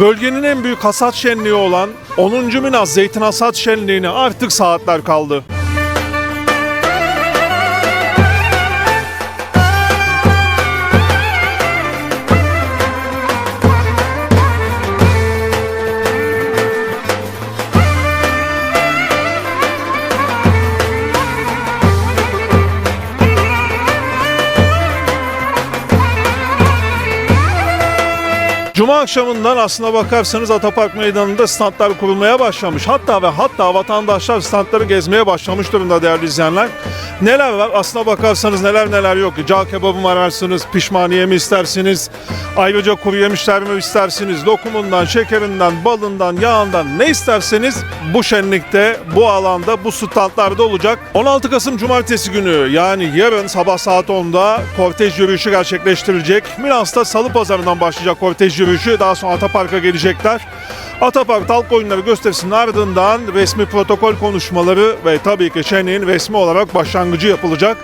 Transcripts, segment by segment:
Bölgenin en büyük hasat şenliği olan 10. Minas Zeytin Hasat Şenliği'ne artık saatler kaldı. Cuma akşamından aslına bakarsanız Atapark Meydanı'nda standlar kurulmaya başlamış. Hatta ve hatta vatandaşlar standları gezmeye başlamış durumda değerli izleyenler. Neler var? Aslına bakarsanız neler neler yok. Cağ kebabı mı ararsınız? Pişmaniye mi istersiniz? Ayrıca kuru yemişler mi istersiniz? Lokumundan, şekerinden, balından, yağından ne isterseniz bu şenlikte, bu alanda, bu standlarda olacak. 16 Kasım Cumartesi günü yani yarın sabah saat 10'da kortej yürüyüşü gerçekleştirilecek. Milas'ta Salı Pazarı'ndan başlayacak kortej yürüyüşü. Daha sonra Atapark'a gelecekler. Atapark Halk Oyunları gösterisinin ardından resmi protokol konuşmaları ve tabii ki şenliğin resmi olarak başlangıcı yapılacak.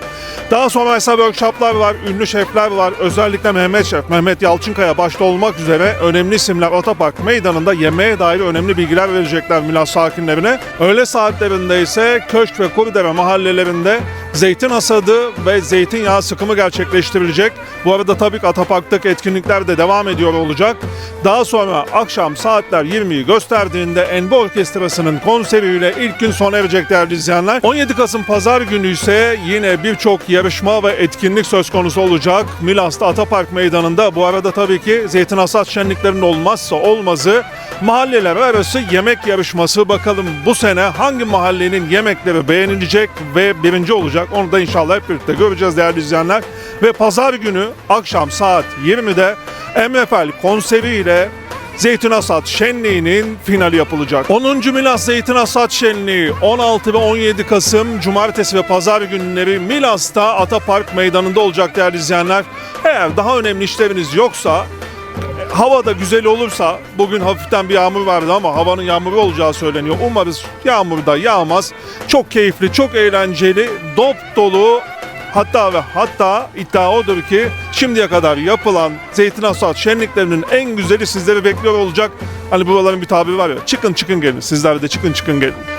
Daha sonra ise workshoplar var, ünlü şefler var. Özellikle Mehmet Şef, Mehmet Yalçınkaya başta olmak üzere önemli isimler Atapark meydanında yemeğe dair önemli bilgiler verecekler Milas sakinlerine. Öğle saatlerinde ise Köşk ve Kurudere mahallelerinde zeytin hasadı ve zeytinyağı sıkımı gerçekleştirilecek. Bu arada tabii ki Atapark'taki etkinlikler de devam ediyor olacak. Daha sonra akşam saatler 20'yi gösterdiğinde Enbo Orkestrası'nın konseriyle ilk gün sona erecek değerli izleyenler. 17 Kasım Pazar günü ise yine birçok yarışma ve etkinlik söz konusu olacak. Milas'ta Atapark Meydanı'nda bu arada tabii ki Zeytin Hasat Şenliklerinin olmazsa olmazı mahalleler arası yemek yarışması. Bakalım bu sene hangi mahallenin yemekleri beğenilecek ve birinci olacak onu da inşallah hep birlikte göreceğiz değerli izleyenler. Ve pazar günü akşam saat 20'de MFL konseriyle Zeytin Hasat Şenliği'nin finali yapılacak. 10. Milas Zeytin Hasat Şenliği 16 ve 17 Kasım Cumartesi ve Pazar günleri Milas'ta Atapark Meydanı'nda olacak değerli izleyenler. Eğer daha önemli işleriniz yoksa hava da güzel olursa bugün hafiften bir yağmur vardı ama havanın yağmuru olacağı söyleniyor. Umarız yağmur da yağmaz. Çok keyifli, çok eğlenceli, dop dolu Hatta ve hatta iddia odur ki şimdiye kadar yapılan Zeytin Hasat şenliklerinin en güzeli sizleri bekliyor olacak. Hani buraların bir tabiri var ya çıkın çıkın gelin sizler de çıkın çıkın gelin.